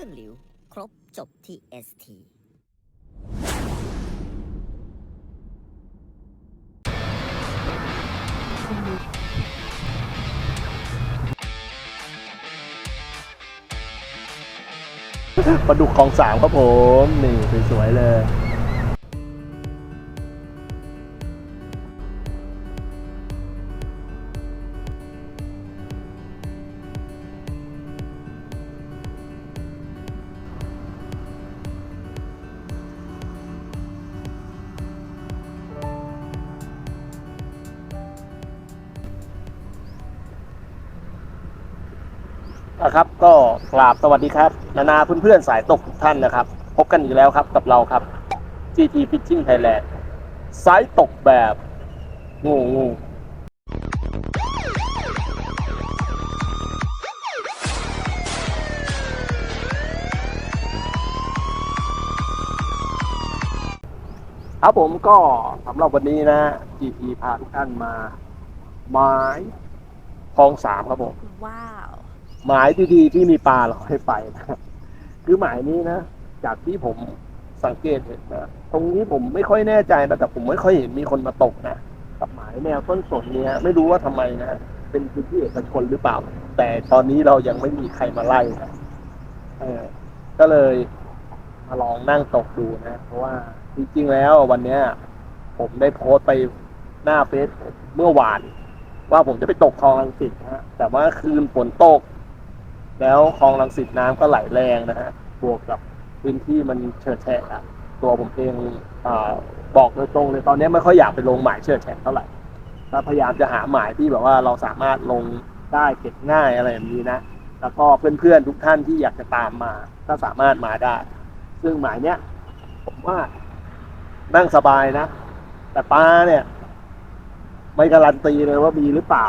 รื่องหลิว ครบจบที่ ST ปลาดุกของสามครับผม นี่สวยๆเลย นะครับ ก็กราบสวัสดีครับ นานาเพื่อนๆสายตกทุกท่านนะครับ พบกันอีกแล้วครับกับเราครับ GT Fishing Thailand สายตกแบบงูงูครับผมก็สำหรับวันนี้นะ GT พาทุกท่านมาไม้คลองสามครับผม ว้าว หมายดีๆที่มีปลาเราให้ไปนะครับคือหมายนี้นะจากที่ผมสังเกตเห็นนะตรงนี้ผมไม่ค่อยแน่ใจนะแต่ผมไม่ค่อยเห็นมีคนมาตกนะกับหมายแนวต้นสนเนี้ยไม่รู้ว่าทำไมนะเป็นพื้นที่เอกชนหรือเปล่า แต่ตอนนี้เรายังไม่มีใครมาไล่นะเออก็เลยมาลองนั่งตกดูนะ เพราะว่าจริงๆแล้ววันเนี้ย ผมได้โพสต์ไปหน้าเฟซเมื่อวาน ว่าผมจะไปตกคลองลังสิตนะฮะแต่ว่าคืนฝนตก แล้วคลองลังสิตน้ำก็ไหลแรงนะฮะบวกกับพื้นที่มันเฉิดแฉะอะตัวผมเองอบอกโดยตรงเลยตอนนี้ไม่ค่อยอยากไปลงหมายเฉิดแฉะเท่าไหร่ก็พยายามจะหาหมายที่แบบว่าเราสามารถลงได้เก็บง่ายอะไรแบบนี้นะแล้วก็เพื่อนๆทุกท่านที่อยากจะตามมาก็สามารถมาได้ ซึ่งหมายเนี้ยผมว่านั่งสบายนะ แต่ปลาเนี่ย ไม่การันตีเลยว่ามีหรือเปล่า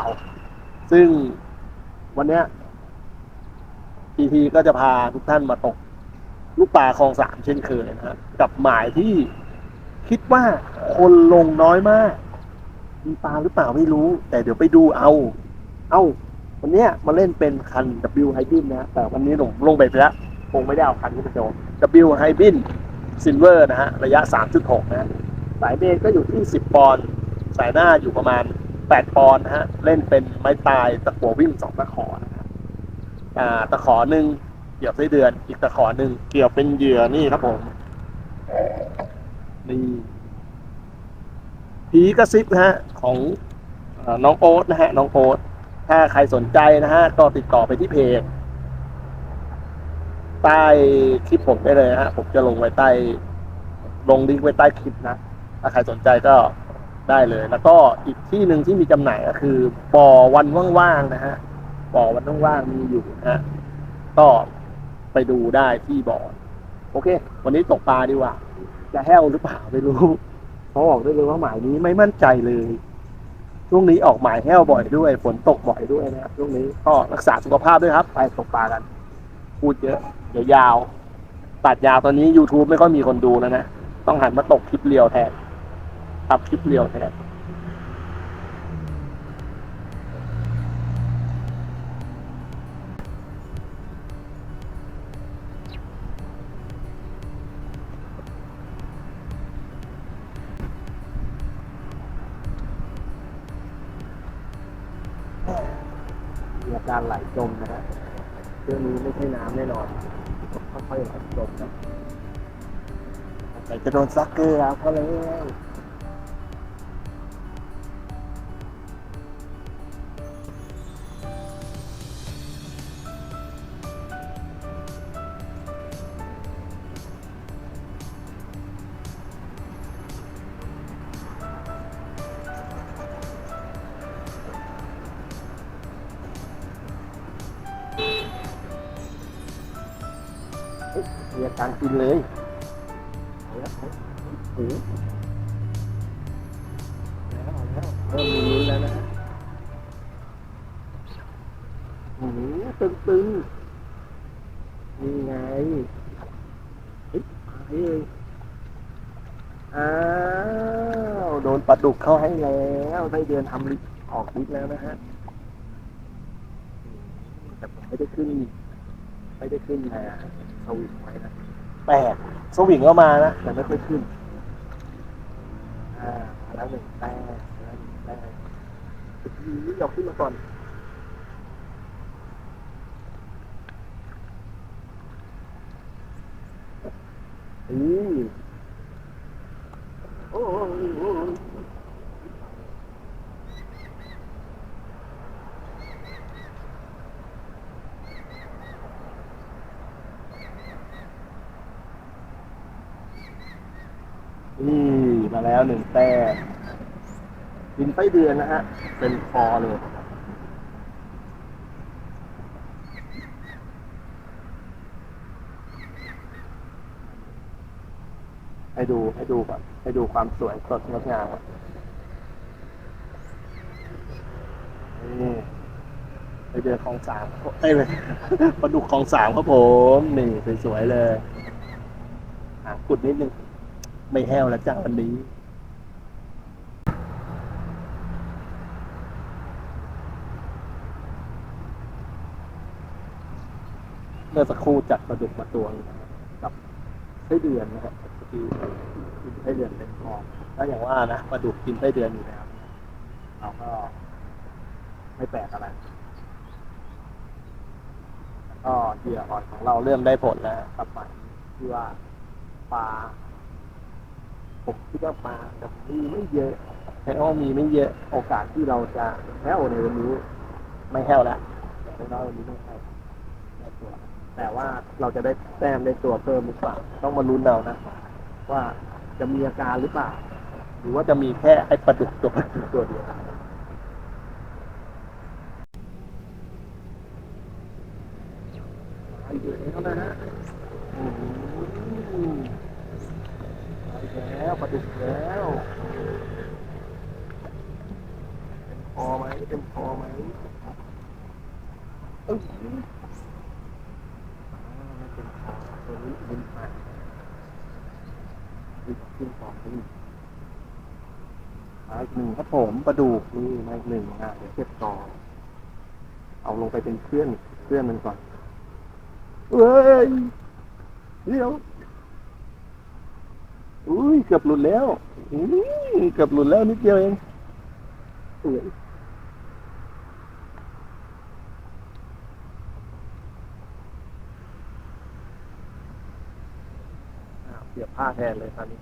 ซึ่งวันเนี้ย พีทีก็จะพาทุกท่านมาตก ลูกปลาคลองสามเช่นเคยนะฮะกับหมายที่คิดว่าคนลงน้อยมาก มีปลาหรือเปล่าไม่รู้ แต่เดี๋ยวไปดูเอา เอาวันนี้มาเล่นเป็นคัน W h y b i n นะแต่วันนี้ผมลงไปแล้วคงไม่ได้เอาคันนี้ไปโจม W h y b i n Silver นะฮะระยะ 3.6 นะ สายเมนก็อยู่ที่ 10 ปอนด์สายหน้าอยู่ประมาณ 8 ปอนด์นะฮะ เล่นเป็นไม้ตายตะกัววิ่งสองตะขอนะ อ่าตะขอหนึ่งเกี่ยวไส้เดือน อีกตะขอหนึ่งเกี่ยวเป็นเหยื่อนี่ครับผมนี่ผีกระซิบนะฮะ ของอน้องโอ๊ตนะฮะ น้องโอ๊ตถ้าใครสนใจนะฮะ ก็ติดต่อไปที่เพจใต้คลิปผมได้เลยฮะ ผมจะลงไว้ใต้ ลงลิงก์ไว้ใต้คลิปนะ ถ้าใครสนใจก็ได้เลย แล้วก็อีกที่หนึ่งที่มีจำหน่ายก็คือบ่อวันว่างๆนะฮะ บ่อวันว่างๆมีอยู่นะฮะก็ไปดูได้ที่บ่อโอเค วันนี้ตกปลาดีกว่า จะแห้วหรือเปล่าไม่รู้เพราบอกได้เลยว่าหมายนี้ไม่มั่นใจเลย ช่วงนี้ออกหมายแห้วบ่อยด้วย ฝนตกบ่อยด้วยนะครับช่วงนี้ก็รักษาสุขภาพด้วยครับ ไปตกปลากัน พูดเยอะ เดี๋ยวยาว ตัดยาวตอนนี้ YouTube ไม่ค่อยมีคนดูแล้วนะ ต้องหันมาตกคลิปเรียวแทนทับคลิปเรียวแทน มีอา การไหลจมนะฮะเรื่องนี้ไม่ใช่น้ำแน่นอนค่อยๆไหลจมนะแต่จะโดนซักเกอร์แล้วก็แล้ว นเลยเอาแล้วโอ้โหแล้วเอาแล้วเริ่มมีลุ้นแล้วนะฮะโอ้โหตึงตึงๆนี่ไงเฮ้ยหายเลยอ้าวโดนปลาดุกเข้าให้แล้วได้เดือนทำลิออกลิแล้วนะฮะแต่ผมไม่ได้ขึ้นไม่ได้ขึ้นแพสวิงไว้นะ แปดสวิงก็มานะ แต่ไม่ค่อยขึ้น อ่ามาแล้วหนึ่งแปดแล้วหนึ่งแปดีนี่ยกขึ้นมาก่อนอืมโอ้โหโอ้โหนี่มาแล้วหนึ่งแต้ม ดินไส้เดือนนะฮะ เป็นคอเลยให้ดูให้ดูก่อนให้ดูความสวยสดงดงามนี่ไปเดินคลองสามเอ้ยปลาดุกคลองสามครับผมนี่สวยๆเลยอะกุดนิดนึง ไม่แห้วแล้วจ้าวันนี้ เมื่อสักครู่จัดปลาดุกมาตัวงกับไส้เดือนนะครับที่กินไส้เดือนเป็นคองถ้าอย่างว่านะปลาดุกกินไส้เดือนอยู่แล้วเราก็ไม่แปลกอะไรแล้วก็เหยื่ออ่อนของเราเริ่มได้ผลแล้วกับหมายที่ว่าปลาผมคิดว่าปลาจะมีไม่เยอะแค่ว่ามีไม่เยอะโอกาสที่เราจะแห้วในวันนี้ ไม่แห้วแล้วอย่างน้อยๆวันนี้ไม่แห้วได้ตัว แต่ว่าเราจะได้แต้มได้ตัวเพิ่มหรือเปล่าต้องมาลุ้นเอานะ ว่าจะมีอาการหรือเปล่า หรือว่าจะมีแค่ไอ้ปลาดุกตัวตัวเดียวมาอีกแล้วนะฮะอืมมาอีกแล้วปลาดุกแล้วเป็นคอไหมเป็นคอไหมเอ้ยไม่เป็นคอ ตัวนี้เป็นปากขึ้นขึ้นสองขึ้นมาอีกหนึ่งครับผมปลาดุกนี่มาอีกหนึ่งอะเดี๋ยวเก็บต่อ เอาลงไปเป็นเพื่อนเพื่อนมันก่อนเฮ้ยเดี๋ยวอุ้ยเกือบหลุดแล้วอุ้ยเกือบหลุดแล้วนิดเดียวเอง เสียบผ้าแทนเลยคราวนี้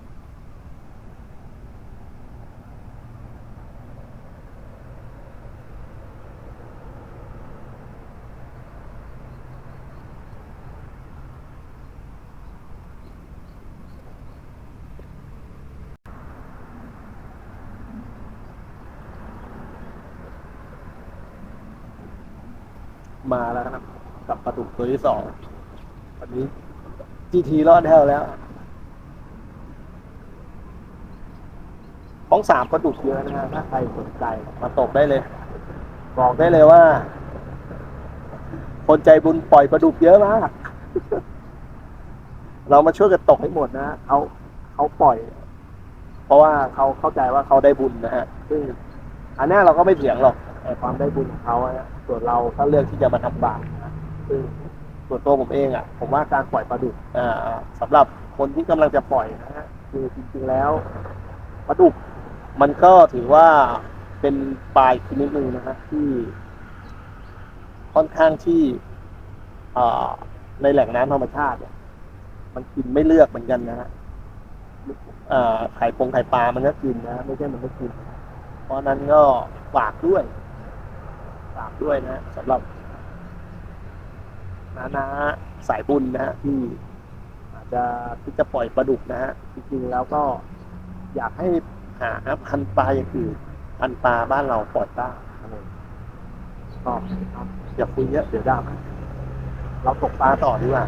มาแล้วครับ กับปลาดุกตัวที่สองวันนี้จีทีรอดแถวแล้ว ของสามปลาดุกเยอะนะฮะถ้าใครสนใจมาตกได้เลย บอกได้เลยว่า คนใจบุญปล่อยปลาดุกเยอะมากเรามาช่วยกันตกให้หมดนะเขาเขาปล่อย เพราะว่าเขาเข้าใจว่าเขาได้บุญนะฮะซึ่งอันนี้เราก็ไม่เถียงหรอกแต่ความได้บุญของเขานะส่วนเราถ้าเลือกที่จะมาทำบาปนะซึ่งส่วนตัวผมเองอะ ผมว่าการปล่อยปลาดุกอ่าสำหรับคนที่กำลังจะปล่อยนะฮะคือจริงๆแล้วปลาดุก มันก็ถือว่าเป็นปลายชนิดหนึ่งนะฮะที่ค่อนข้างที่ในแหล่งน้ำธรรมชาติเนี่ย มันกินไม่เลือกเหมือนกันนะฮะไข่ปงไข่ปลามันก็กินนะ ไม่ใช่มันไม่กิน เพราะฉะนั้นก็ฝากด้วยฝากด้วยนะสำหรับนานาสายบุญนะฮะที่อาจจะที่จะปล่อยปลาดุกนะฮะจริงๆแล้วก็อยากให้ หาพันธุ์ปลาอย่างอื่นพันธุ์ปลาบ้านเราปล่อยบ้างอะไรก็ครับอย่าคุยเยอะเดี๋ยวดำเราตกปลาต่อดีกว่า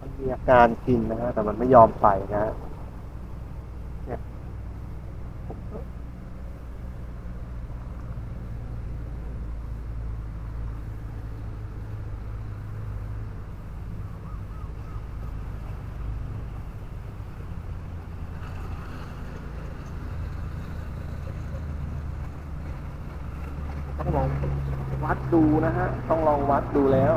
มันมีอาการกินนะฮะแต่มันไม่ยอมไปนะฮะเนี่ย วัดดูนะฮะ ต้องลองวัดดูแล้ว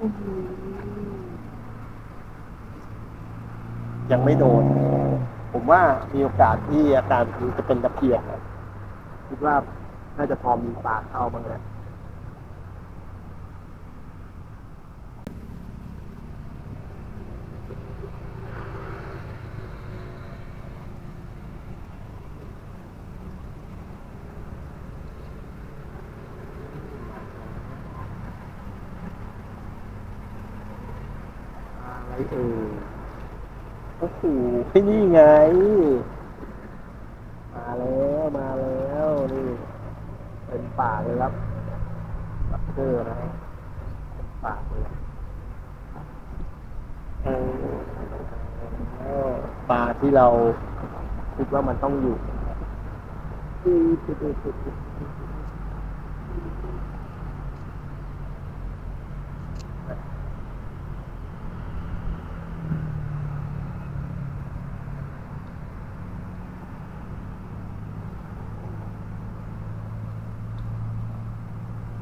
อือ ยังไม่โดน ผมว่ามีโอกาสที่อาการนี้จะเป็นตะเพียนนะคิดว่าน่าจะพอมีปลาเข้าบ้างแหละอะไรเอ่ย โอ้โหนี่ไง มาแล้วมาแล้วนี่ เป็นป่าเลยครับบักเกอร์นะเป็นป่าเลยเออปลาที่เราคิดว่ามันต้องอยู่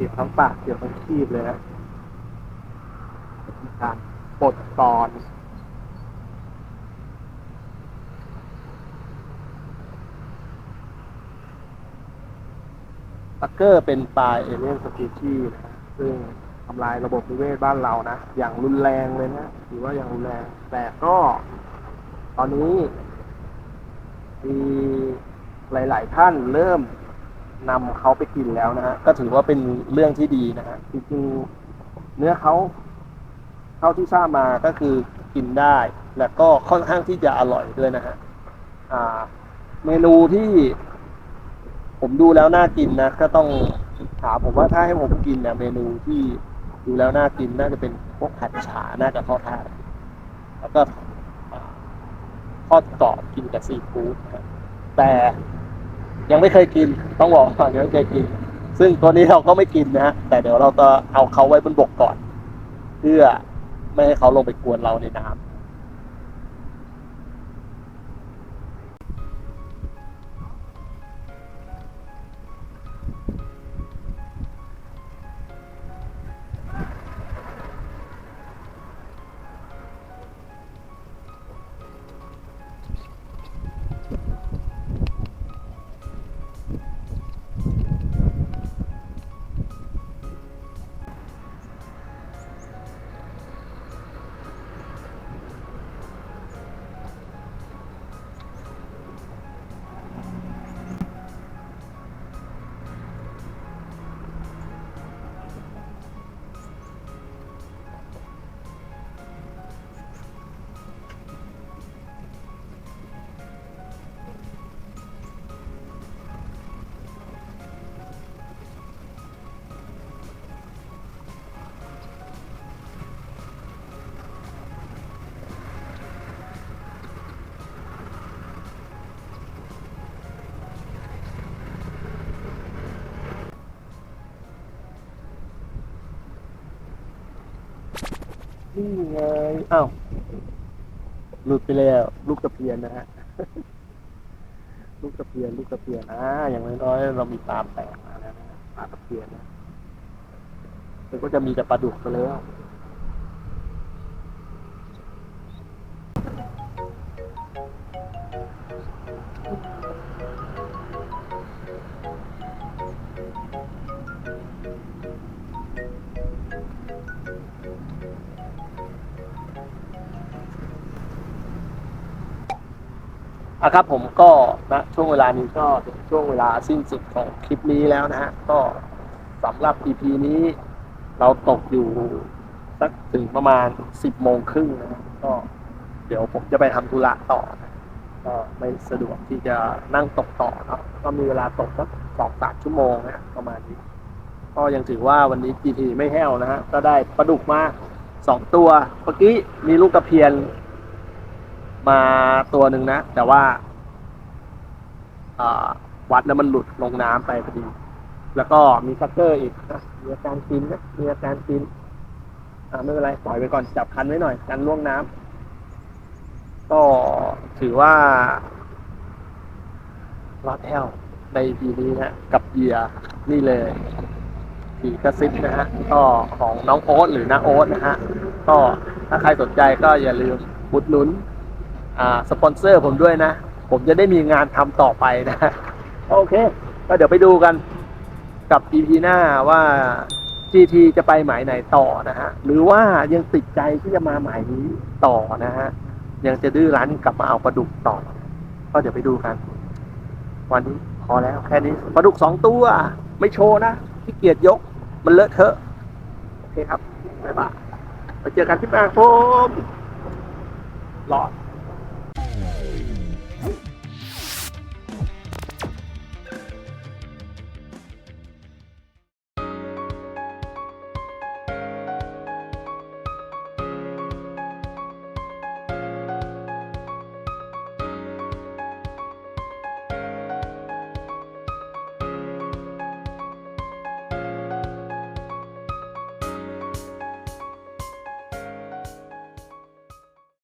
เกี่ยวทั้งปากเกี่ยวทั้งคีบเลยนะการปลดตอนปักเกอร์เป็นปลาเอเลี่ยนสปีชีส์นะซึ่งทำลายระบบนิเวศบ้านเรานะ อย่างรุนแรงเลยนะถือว่าอย่างรุนแรง แต่ก็ ตอนนี้มีหลาย ๆ ท่านเริ่ม นำเขาไปกินแล้วนะฮะก็ถือว่าเป็นเรื่องที่ดีนะฮะจริงๆเนื้อเขาเท่าที่ทราบมาก็คือกินได้ และก็ค่อนข้างที่จะอร่อยด้วยนะฮะอ่าเมนูที่ผมดูแล้วน่ากินนะก็ต้องถามผมว่าถ้าให้ผมกินเนี่ยเมนูที่ดูแล้วน่ากินน่าจะเป็นพวกผัดฉาน่าจะเข้าท่าแล้วก็ทอดกรอบกินกับซีฟู้ดนะแต่ ยังไม่เคยกินต้องบอกว่ายังไม่เคยกิน ซึ่งตัวนี้เราก็ไม่กินนะฮะแต่เดี๋ยวเราจะเอาเขาไว้บนบกก่อน เพื่อไม่ให้เขาลงไปกวนเราในน้ำ นี่ไงอ้าวหลุดไปแล้ว ลูกตะเพียนนะฮะ ลูกตะเพียน ลูกตะเพียนอ่าอย่างน้อยๆเรามีปลาแตกมาแล้วนะปลาตะเพียนนะมันก็จะมีแต่ปลาดุกไปแล้ว อะครับผมก็นะช่วงเวลานี้ก็ถึงช่วงเวลาสิ้นสุดของคลิปนี้แล้วนะฮะก็สำหรับ EP นี้เราตกอยู่สักถึงประมาณสิบโมงครึ่งนะก็เดี๋ยวผมจะไปทำธุระต่อ ก็ไม่สะดวกที่จะนั่งตกต่อเนาะก็มีเวลาตกสักสองสามชั่วโมงนะฮะประมาณนี้ ก็ยังถือว่าวันนี้ GT ไม่แห้วนะฮะก็ได้ปลาดุกมาสองตัว เมื่อกี้มีลูกตะเพียน มาตัวหนึ่งนะ แต่ว่าวัดแล้วมันหลุดลงน้ำไปพอดี แล้วก็มีคัตเตอร์อีกนะมีอาการกินนะมีอาการกินอ่าไม่เป็นไรปล่อยไปก่อนจับคันไว้หน่อยกันล่วงน้ำก็ถือว่ารอดแอลในปีนี้นะกับเหยื่อนี่เลยผีกระซิบนะฮะก็ของน้องโอ๊ตหรือน้าโอ๊ตนะฮะก็ถ้าใครสนใจก็อย่าลืมบุดหนุน สปอนเซอร์ผมด้วยนะ ผมจะได้มีงานทำต่อไปนะ โอเค ก็เดี๋ยวไปดูกันกับ EP หน้าว่า GT จะไปหมายไหนต่อนะฮะ หรือว่ายังติดใจที่จะมาหมายนี้ต่อนะฮะ ยังจะดื้อรั้นกลับมาเอาปลาดุกต่อ ก็เดี๋ยวไปดูกัน วันนี้พอแล้วแค่นี้ปลาดุกสองตัว ไม่โชว์นะที่เกียจยก มันเลอะเทอะ โอเคครับบ๊ายบายไปเจอกันที่แปลงผมรอด